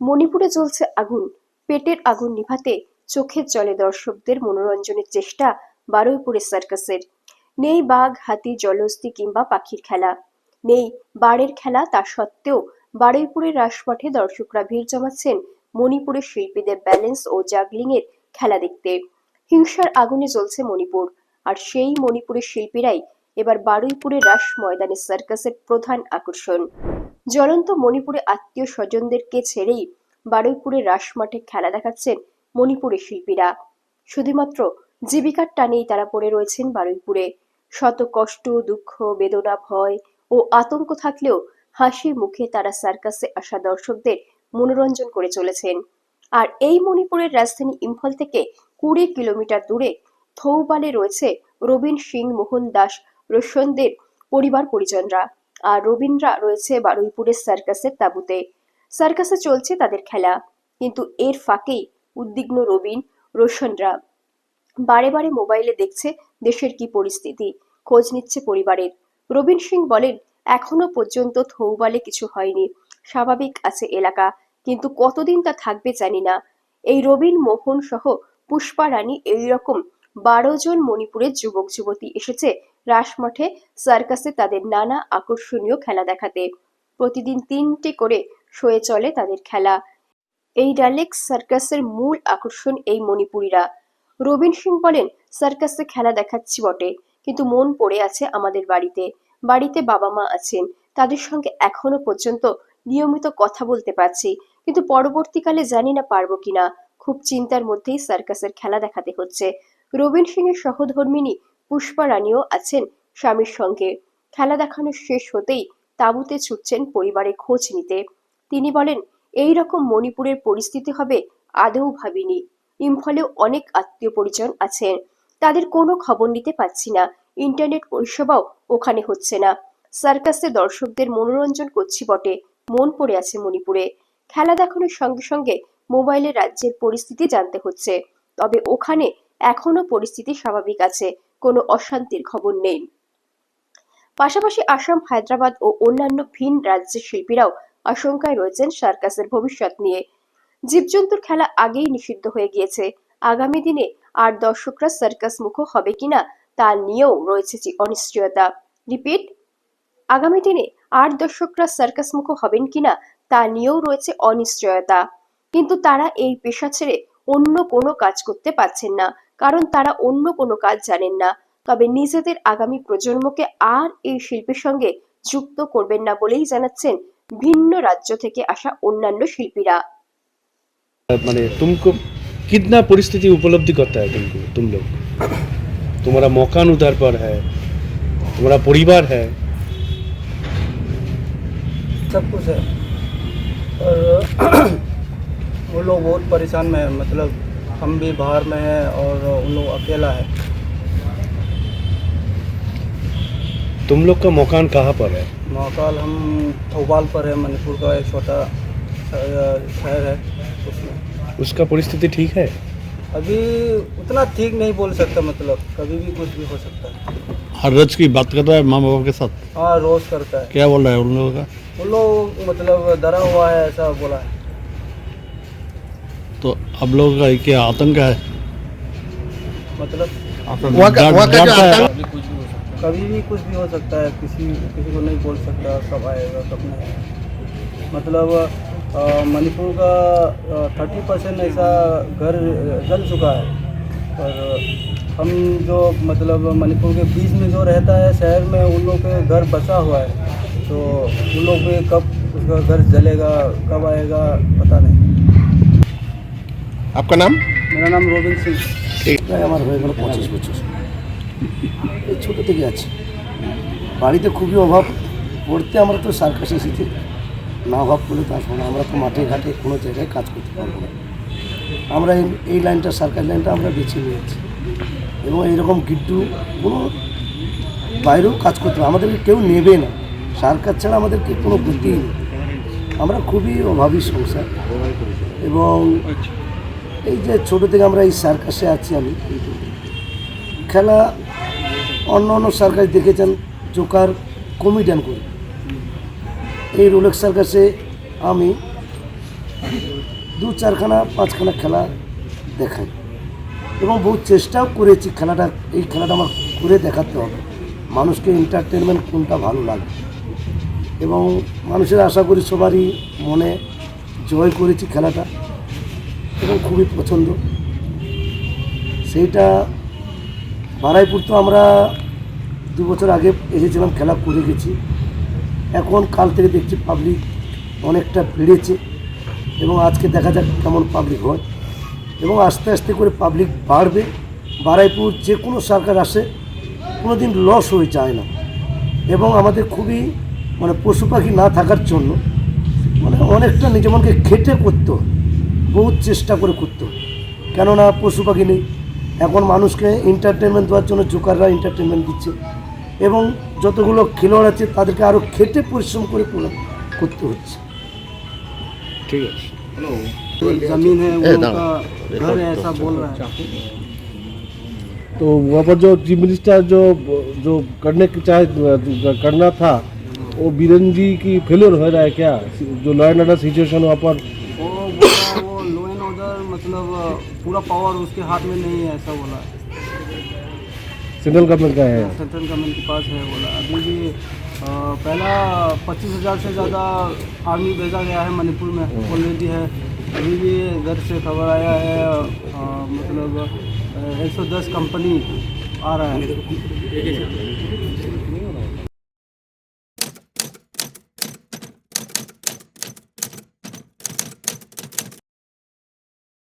মণিপুরে জ্বলছে আগুন। পেটের আগুন নিভাতে চোখের জলে দর্শকদের মনোরঞ্জনের চেষ্টা বারুইপুরের সার্কাসের। নেই বাঘ, হাতি, জলহস্তি কিংবা পাখির খেলা। নেই বাড়ের খেলা তা সত্ত্বেও বারুইপুরের রাসমাঠে দর্শকরা ভিড় জমাচ্ছেন মণিপুরের শিল্পীদের ব্যালেন্স ও জাগলিং এর খেলা দেখতে। হিংসার আগুনে জ্বলছে মণিপুর। আর সেই মণিপুরের শিল্পীরাই এবার বারুইপুরের রাস ময়দানে সার্কাসের প্রধান আকর্ষণ। জ্বলন্ত মণিপুরে আত্মীয় স্বজনদেরকে ছেড়েই বারুইপুরের রাসমাঠে খেলা দেখাচ্ছেন মণিপুরের শিল্পীরা। শুধুমাত্র জীবিকার টানেই তারা পড়ে রয়েছেন বারুইপুরে। শত কষ্ট, দুঃখ, বেদনা, ভয় ও আতঙ্ক থাকলেও হাসি মুখে তারা সার্কাসে আসা দর্শকদের মনোরঞ্জন করে চলেছেন। আর এই মণিপুরের রাজধানী ইম্ফল থেকে কুড়ি কিলোমিটার দূরে থৌবালে রয়েছে রবীন সিং মোহন দাস রোশনদের পরিবার পরিজনরা আর রবীন্দ্রা রয়েছে বারুইপুরের সার্কাসের তাঁবুতে। সার্কাসে চলছে তাদের খেলা। কিন্তু এর ফাঁকেই উদ্বিগ্ন রবিন, রোশনরা। বারে বারে মোবাইলে দেখছে দেশের কি পরিস্থিতি, খোঁজ নিচ্ছে পরিবারের। রবীন সিং বলেন, এখনও পর্যন্ত থৌবালে কিছু হয়নি। স্বাভাবিক আছে এলাকা, কিন্তু কতদিন তা থাকবে জানি না। এই রবীন, মোহন সহ পুষ্পা রানী এইরকম বারো জন মণিপুরের যুবক যুবতী এসেছে রাসমাঠে সার্কাসে তাদের নানা আকর্ষণীয় খেলা দেখাতে। প্রতিদিন তিনটে করে শোয়ে চলে তাদের খেলা। এই ডালেক্স সার্কাসের মূল আকর্ষণ এই মণিপুরীরা। রবীন সিং বলেন, সার্কাসে খেলা দেখাচ্ছি বটে, কিন্তু মন পড়ে আছে আমাদের বাড়িতে। বাড়িতে বাবা মা আছেন, তাদের সঙ্গে এখনও পর্যন্ত নিয়মিত কথা বলতে পারছি, কিন্তু পরবর্তীকালে জানি না পারব কিনা। খুব চিন্তার মধ্যেই সার্কাসের খেলা দেখাতে হচ্ছে। রবীন সিং এর সহধর্মিনী পুষ্পা রানীও আছেন স্বামীর সঙ্গে। খেলা দেখানো শেষ হতেই তাঁবুতে ছুটছেন পরিবারে খোঁজ নিতে। তিনি বলেন, এই রকম মণিপুরের পরিস্থিতি হবে আদৌ ভাবিনি। ইম্ফলেও অনেক আত্মীয় পরিজন আছেন। তাদের কোনো খবর নিতে পাচ্ছি না। ইন্টারনেট পরিষেবাও ওখানে হচ্ছে না। সার্কাসে দর্শকদের মনোরঞ্জন করছি বটে। মন পড়ে আছে মণিপুরে। খেলা দেখানোর সঙ্গে সঙ্গে মোবাইলে রাজ্যের পরিস্থিতি জানতে হচ্ছে। তবে ওখানে এখনও পরিস্থিতি স্বাভাবিক আছে। কোনো অশান্তির খবর নেই। পাশাপাশি আসাম, হায়দ্রাবাদ ও অন্যান্য ভিন রাজ্যের শিল্পীরাও আশঙ্কায় রয়েছেন সার্কাসের ভবিষ্যৎ নিয়ে। জীবজন্তুর খেলা আগেই নিষিদ্ধ হয়ে গিয়েছে। আগামী দিনে আর দর্শকরা সার্কাস মুখ হবে কিনা তা নিয়েও রয়েছে অনিশ্চয়তা। রিপিট, আগামী দিনে আর দর্শকরা সার্কাস মুখ হবেন কিনা তা নিয়েও রয়েছে অনিশ্চয়তা। কিন্তু তারা এই পেশা ছেড়ে অন্য কোনো কাজ করতে পারছেন না। কারণ তারা অন্য কোনো কাজ জানেন না তবে নিজেদের আগামী প্রজন্মকে আর এই শিল্পের সঙ্গে যুক্ত করবেন না বলেই জানাচ্ছেন ভিন্ন রাজ্য থেকে আসা অন্যান্য শিল্পীরা मैंने तुमको कितना परिस्थिति उपलब्धि करता है तुमको तुम लोग तुम्हारा मकान उधर पर है तुम्हारा परिवार है सब कुछ है और वो लोग बहुत परेशान में है मतलब हम भी बाहर में हैं और उन लोग अकेला है। तुम लोग का मकान कहाँ पर है? मकान हम थौबाल पर है मणिपुर का एक छोटा शहर है उसमें। उसका परिस्थिति ठीक है? अभी उतना ठीक नहीं बोल सकता मतलब कभी भी कुछ भी हो सकता है। हर रोज की बात करता है माँ बाप के साथ? हाँ रोज़ करता है। क्या बोल रहा है उन लोगों का? उन लोग मतलब डरा हुआ है ऐसा बोला है। तो अब लोगों का क्या आतंक है? मतलब डर- डरता है। कभी भी कुछ भी हो सकता है। किसी किसी को नहीं बोल सकता। कब आएगा कब नहीं आएगा। मतलब मणिपुर का थर्टी परसेंट ऐसा घर जल चुका है। और हम जो मतलब मणिपुर के बीच में जो रहता है शहर में उन लोग के घर बसा हुआ है। तो उन लोग भी कब उसका घर जलेगा कब आएगा पता नहीं। आपका नाम मेरा नाम रोबिन सिंह প্রায় আমার হয়ে গেল পঁচিশ বছর এই ছোটো থেকে আছে বাড়িতে খুবই অভাব পড়তে আমরা তো সার্কাস এসেছি না অভাব করলে তা শোনা আমরা তো মাঠে ঘাটে কোনো জায়গায় কাজ করতে পারবো না আমরা এই এই লাইনটা সার্কাস লাইনটা আমরা বেছে নিয়েছি এবং এইরকম গিড্ডু কোনো বাইরেও কাজ করতে পারে আমাদেরকে কেউ নেবে না সার্কাস ছাড়া আমাদেরকে কোনো গতিই নেই আমরা খুবই অভাবী সংসার এবং এই যে ছোটো থেকে আমরা এই সার্কাসে আছি আমি খেলা অন্য অন্য সার্কাস দেখেছেন জোকার কমিডিয়ান করি। এই রোলেক্স সার্কাসে আমি দু চারখানা, পাঁচখানা খেলা দেখাই এবং বহু চেষ্টাও করেছি খেলাটা, এই খেলাটা আমার করে দেখাতে হবে। মানুষকে এন্টারটেনমেন্ট কোনটা ভালো লাগে? এবং মানুষের আশা করি সবারই মনে জয় করেছি খেলাটা। এবং খুবই পছন্দ। সেইটা বারাইপুর তো আমরা দু বছর আগে এসেছিলাম, খেলা করে গেছি। এখন কাল থেকে দেখছি পাবলিক অনেকটা বেড়েছে এবং আজকে দেখা যাক কেমন পাবলিক হয়। এবং আস্তে আস্তে করে পাবলিক বাড়বে। বারাইপুর যে কোনো সরকার আসে কোনো দিন লস হয়ে যায় না। এবং আমাদের খুবই মানে পশু পাখি না থাকার জন্য মানে অনেকটা নিজে মনকে খেটে করতে হয়। বহুত চেষ্টা করে করতে হয় কেননা পশু পাখি নেই এখন মানুষকে এন্টারটেনমেন্ট দেওয়ার জন্য জোকাররা এন্টারটেনমেন্ট দিচ্ছে এবং যতগুলো খেলোয়াড় আছে তাদেরকে আরও খেটে পরিশ্রম করে তোলা- করতে হচ্ছে ঠিক আছে जमीन है वो उनका घर है ऐसा बोल रहा है तो वहाँ पर जो चीफ मिनिस्टर जो जो करने की चाहे करना था वो बीरेन जी की फेलियर हो रहा है क्या जो लॉ एंड ऑर्डर सिचुएशन वहाँ पर पूरा पावर उसके हाथ में नहीं है ऐसा बोला। सेंट्रल गवर्नमेंट का है। सेंट्रल गवर्नमेंट के पास है बोला। अभी भी पहला पच्चीस हज़ार से ज़्यादा आर्मी भेजा गया है मणिपुर में ऑलरेडी है। अभी भी इधर से खबर आया है अ, मतलब एक सौ दस कंपनी आ रहा है।